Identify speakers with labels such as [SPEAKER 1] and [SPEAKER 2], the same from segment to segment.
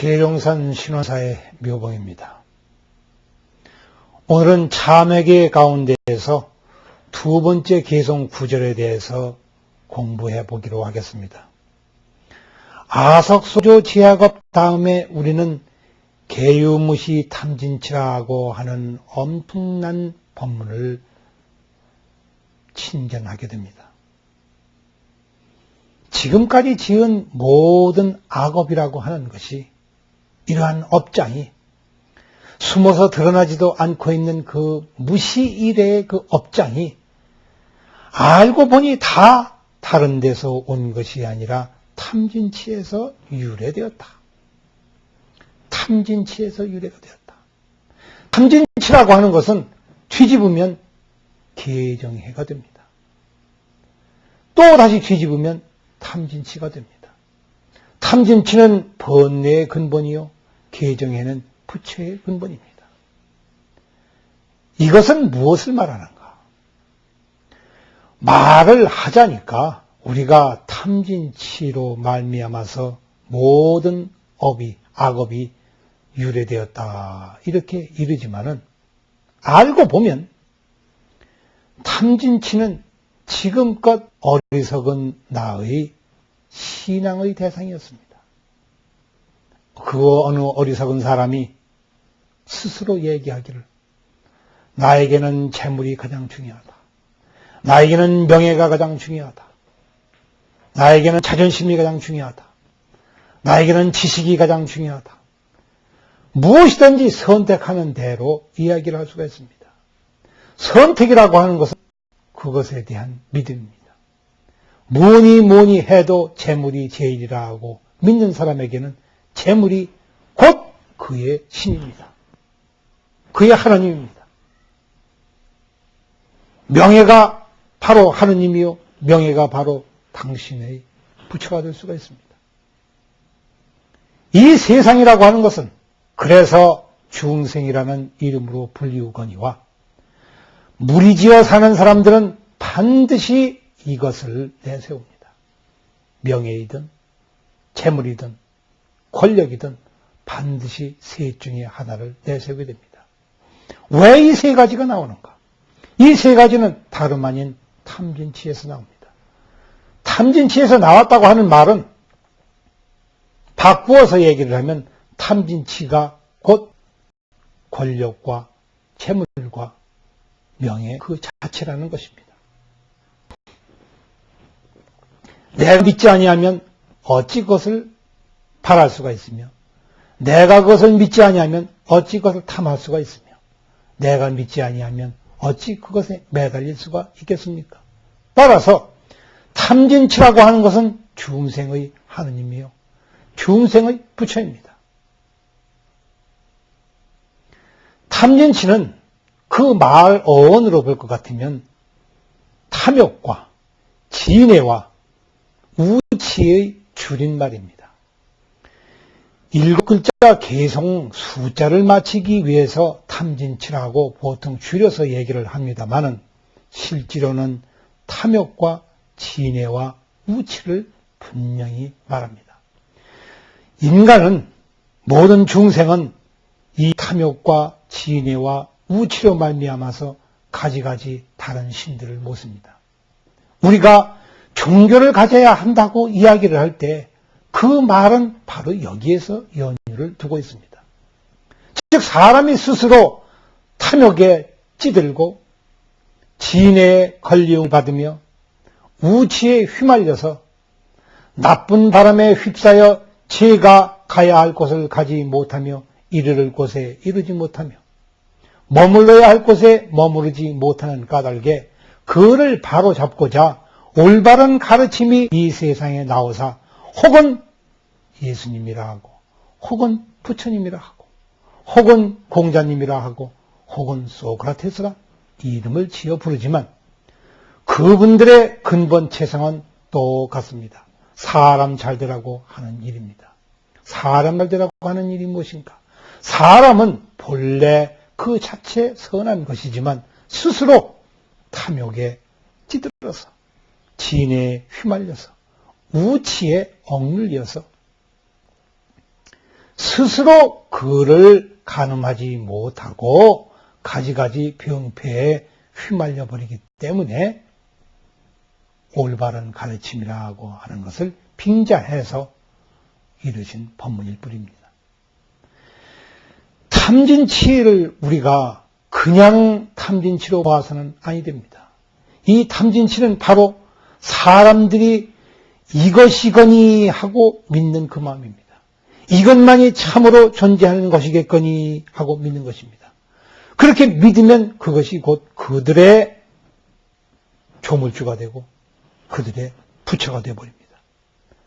[SPEAKER 1] 평산 신원사의 묘봉입니다. 오늘은 참회계 가운데에서 두 번째 개성 구절에 대해서 공부해 보기로 하겠습니다. 아석소조 지하급 다음에 우리는 개유무시 탐진치라고 하는 엄청난 법문을 친견하게 됩니다. 지금까지 지은 모든 악업이라고 하는 것이 이러한 업장이 숨어서 드러나지도 않고 있는 그 무시 일의 그 업장이 알고 보니 다 다른 데서 온 것이 아니라 탐진치에서 유래되었다. 탐진치에서 유래가 되었다. 탐진치라고 하는 것은 뒤집으면 계정해가 됩니다. 또 다시 뒤집으면 탐진치가 됩니다. 탐진치는 번뇌의 근본이요. 계정에는 부처의 근본입니다. 이것은 무엇을 말하는가? 말을 하자니까 우리가 탐진치로 말미암아서 모든 업이 악업이 유래되었다 이렇게 이르지만은 알고 보면 탐진치는 지금껏 어리석은 나의 신앙의 대상이었습니다. 그 어느 어리석은 사람이 스스로 얘기하기를 나에게는 재물이 가장 중요하다. 나에게는 명예가 가장 중요하다. 나에게는 자존심이 가장 중요하다. 나에게는 지식이 가장 중요하다. 무엇이든지 선택하는 대로 이야기를 할 수가 있습니다. 선택이라고 하는 것은 그것에 대한 믿음입니다. 뭐니 뭐니 해도 재물이 제일이라 하고 믿는 사람에게는 재물이 곧 그의 신입니다. 그의 하나님입니다. 명예가 바로 하느님이요. 명예가 바로 당신의 부처가 될 수가 있습니다. 이 세상이라고 하는 것은 그래서 중생이라는 이름으로 불리우거니와 무리지어 사는 사람들은 반드시 이것을 내세웁니다. 명예이든 재물이든 권력이든 반드시 셋 중에 하나를 내세우게 됩니다. 왜 이 세 가지가 나오는가? 이 세 가지는 다름 아닌 탐진치에서 나옵니다. 탐진치에서 나왔다고 하는 말은 바꾸어서 얘기를 하면 탐진치가 곧 권력과 재물과 명예 그 자체라는 것입니다. 내가 믿지 아니하면 어찌 그것을 바랄 수가 있으며 내가 그것을 믿지 아니하면 어찌 그것을 탐할 수가 있으며 내가 믿지 아니하면 어찌 그것에 매달릴 수가 있겠습니까? 따라서 탐진치라고 하는 것은 중생의 하느님이요. 중생의 부처입니다. 탐진치는 그 말 어원으로 볼 것 같으면 탐욕과 진해와 우치의 줄임말입니다. 일곱 글자 개성 숫자를 맞추기 위해서 탐진치라고 보통 줄여서 얘기를 합니다만은 실제로는 탐욕과 진해와 우치를 분명히 말합니다. 인간은 모든 중생은 이 탐욕과 진해와 우치로 말미암아서 가지가지 다른 신들을 모습니다. 우리가 종교를 가져야 한다고 이야기를 할때 그 말은 바로 여기에서 연유를 두고 있습니다. 즉 사람이 스스로 탐욕에 찌들고 진해에 권리움을 받으며 우치에 휘말려서 나쁜 바람에 휩싸여 제가 가야 할 곳을 가지 못하며 이르를 곳에 이르지 못하며 머물러야 할 곳에 머무르지 못하는 까닭에 그를 바로 잡고자 올바른 가르침이 이 세상에 나오사 혹은 예수님이라 하고 혹은 부처님이라 하고 혹은 공자님이라 하고 혹은 소크라테스라 이름을 지어 부르지만 그분들의 근본 체성은 똑같습니다. 사람 잘 되라고 하는 일입니다. 사람 잘 되라고 하는 일이 무엇인가? 사람은 본래 그 자체 선한 것이지만 스스로 탐욕에 찌들어서 진에 휘말려서 우치에 억눌려서 스스로 그를 가늠하지 못하고 가지가지 병폐에 휘말려 버리기 때문에 올바른 가르침이라고 하는 것을 빙자해서 이루신 법문일 뿐입니다. 탐진치를 우리가 그냥 탐진치로 봐서는 아니 됩니다. 이 탐진치는 바로 사람들이 이것이거니 하고 믿는 그 마음입니다. 이것만이 참으로 존재하는 것이겠거니 하고 믿는 것입니다. 그렇게 믿으면 그것이 곧 그들의 조물주가 되고 그들의 부처가 되어버립니다.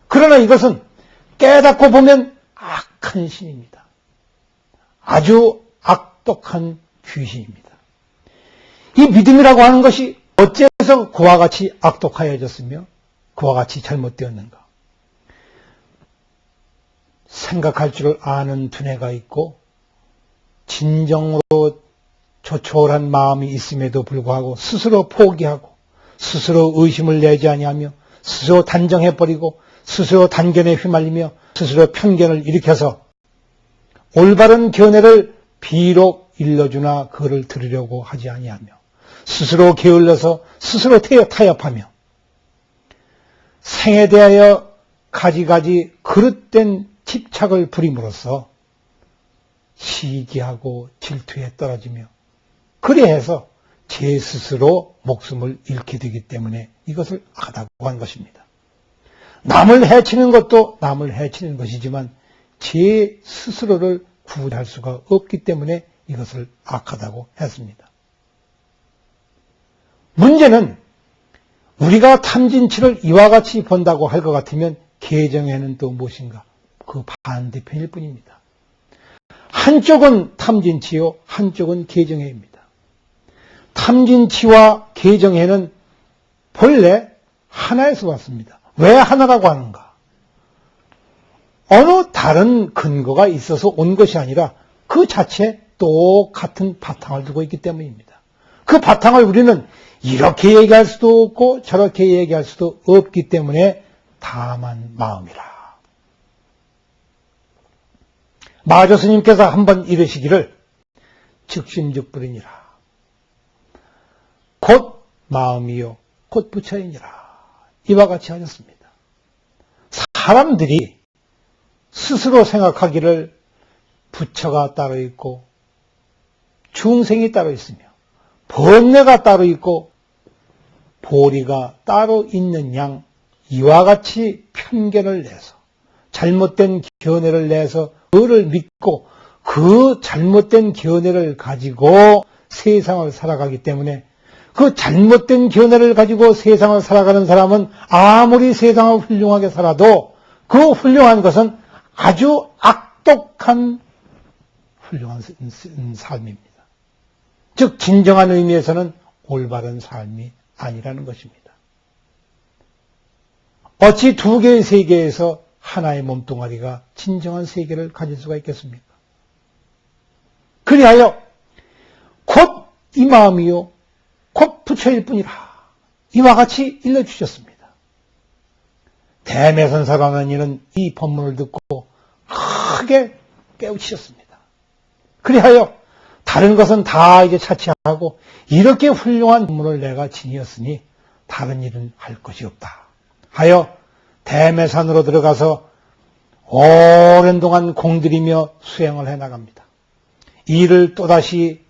[SPEAKER 1] 그러나 이것은 깨닫고 보면 악한 신입니다. 아주 악독한 귀신입니다. 이 믿음이라고 하는 것이 어째서 그와 같이 악독하여졌으며 그와 같이 잘못되었는가? 생각할 줄 아는 두뇌가 있고 진정으로 조촐한 마음이 있음에도 불구하고 스스로 포기하고 스스로 의심을 내지 아니하며 스스로 단정해버리고 스스로 단견에 휘말리며 스스로 편견을 일으켜서 올바른 견해를 비록 일러주나 그를 들으려고 하지 아니하며 스스로 게을러서 스스로 타협하며 생에 대하여 가지가지 그릇된 집착을 부림으로써 시기하고 질투에 떨어지며 그래해서 제 스스로 목숨을 잃게 되기 때문에 이것을 하다고 한 것입니다. 남을 해치는 것도 남을 해치는 것이지만 제 스스로를 구할 수가 없기 때문에 이것을 악하다고 했습니다. 문제는 우리가 탐진치를 이와 같이 본다고 할 것 같으면 계정에는 또 무엇인가? 그 반대편일 뿐입니다. 한쪽은 탐진치요, 한쪽은 계정해입니다. 탐진치와 계정해는 본래 하나에서 왔습니다. 왜 하나라고 하는가? 어느 다른 근거가 있어서 온 것이 아니라 그 자체에 똑같은 바탕을 두고 있기 때문입니다. 그 바탕을 우리는 이렇게 얘기할 수도 없고 저렇게 얘기할 수도 없기 때문에 다만 마음이라. 마조 스님께서 한번 이르시기를 즉심즉불이니라. 곧 마음이요 곧 부처이니라. 이와 같이 하셨습니다. 사람들이 스스로 생각하기를 부처가 따로 있고 중생이 따로 있으며 번뇌가 따로 있고 보리가 따로 있는 양 이와 같이 편견을 내서 잘못된 견해를 내서 그를 믿고 그 잘못된 견해를 가지고 세상을 살아가기 때문에 그 잘못된 견해를 가지고 세상을 살아가는 사람은 아무리 세상을 훌륭하게 살아도 그 훌륭한 것은 아주 악독한 훌륭한 삶입니다. 즉 진정한 의미에서는 올바른 삶이 아니라는 것입니다. 어찌 두 개의 세계에서 하나의 몸뚱아리가 진정한 세계를 가질 수가 있겠습니까? 그리하여 곧 이 마음이요 곧 부처일 뿐이라 이와 같이 일러주셨습니다. 대매선사라는 이는 이 법문을 듣고 크게 깨우치셨습니다. 그리하여 다른 것은 다 이제 차치하고 이렇게 훌륭한 법문을 내가 지니었으니 다른 일은 할 것이 없다. 하여 대매산으로 들어가서 오랜 동안 공들이며 수행을 해 나갑니다. 이를 또다시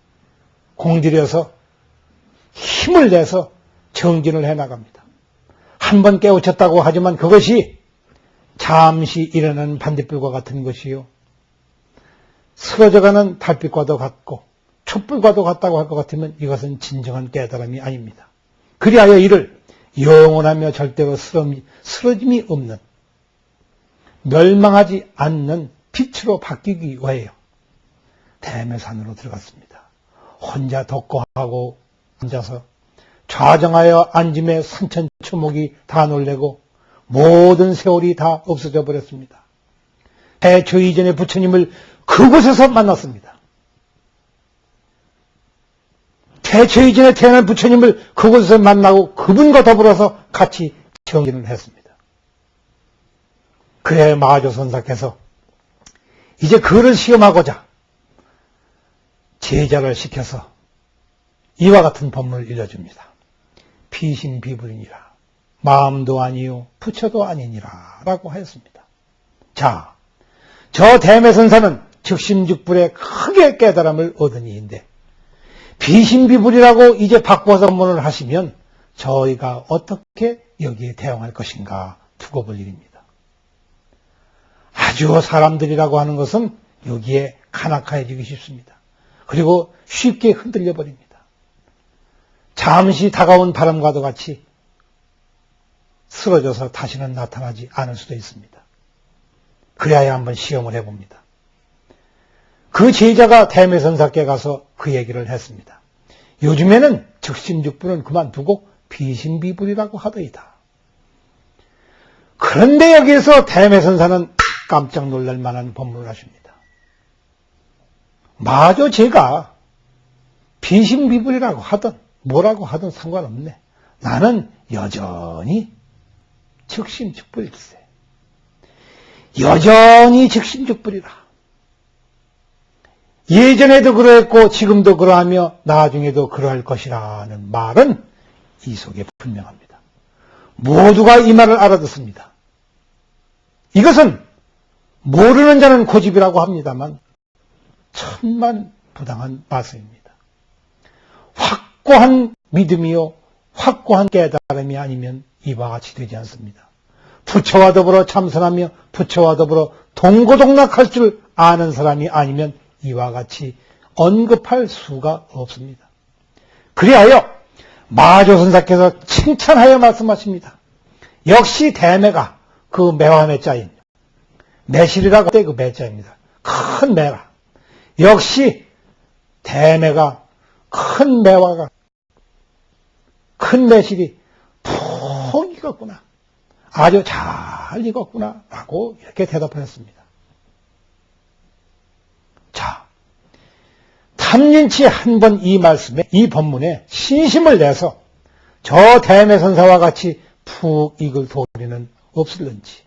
[SPEAKER 1] 공들여서 힘을 내서 정진을 해 나갑니다. 한 번 깨우쳤다고 하지만 그것이 잠시 일어나는 반딧불과 같은 것이요. 쓰러져가는 달빛과도 같고 촛불과도 같다고 할 것 같으면 이것은 진정한 깨달음이 아닙니다. 그리하여 이를 영원하며 절대로 쓰러짐이 없는 멸망하지 않는 빛으로 바뀌기 위하여 대매산으로 들어갔습니다. 혼자 덕고하고 앉아서 좌정하여 앉음에 산천초목이 다 놀래고 모든 세월이 다 없어져 버렸습니다. 대초 이전의 부처님을 그곳에서 만났습니다. 대초 이전에 태어난 부처님을 그곳에서 만나고 그분과 더불어서 같이 정진을 했습니다. 그래 마조선사께서 이제 그를 시험하고자 제자를 시켜서 이와 같은 법문을 일러줍니다. 피신비불이니라. 마음도 아니요 부처도 아니니라 라고 하였습니다. 자, 저 대매선사는 즉심즉불에 크게 깨달음을 얻으니인데 비신비불이라고 이제 바꿔서 법문을 하시면 저희가 어떻게 여기에 대응할 것인가 두고 볼 일입니다. 아주 사람들이라고 하는 것은 여기에 간악해지기 쉽습니다. 그리고 쉽게 흔들려 버립니다. 잠시 다가온 바람과도 같이 쓰러져서 다시는 나타나지 않을 수도 있습니다. 그래야 한번 시험을 해봅니다. 그 제자가 대매선사께 가서 그 얘기를 했습니다. 요즘에는 즉심즉불은 그만두고 비신비불이라고 하더이다. 그런데 여기에서 대매선사는 깜짝 놀랄 만한 법문을 하십니다. 마저 제가 비신비불이라고 하든 뭐라고 하든 상관없네. 나는 여전히 즉심즉불일세. 여전히 즉심즉불이라. 예전에도 그러했고 지금도 그러하며 나중에도 그러할 것이라는 말은 이 속에 분명합니다. 모두가 이 말을 알아듣습니다. 이것은 모르는 자는 고집이라고 합니다만 천만 부당한 말씀입니다. 확고한 믿음이요 확고한 깨달음이 아니면 이와 같이 되지 않습니다. 부처와 더불어 참선하며 부처와 더불어 동고동락할 줄 아는 사람이 아니면 이와 같이 언급할 수가 없습니다. 그리하여 마조선사께서 칭찬하여 말씀하십니다. 역시 대매가 그 매화 매자인 매실이라고 할때그 매자입니다. 큰 매라. 역시 대매가 큰 매화가 큰 매실이 푹 익었구나. 아주 잘 익었구나. 라고 이렇게 대답하였습니다. 3년치에 한 번 이 말씀에 이 본문에 신심을 내서 저 대내선사와 같이 푹 익을 도리는 없을는지.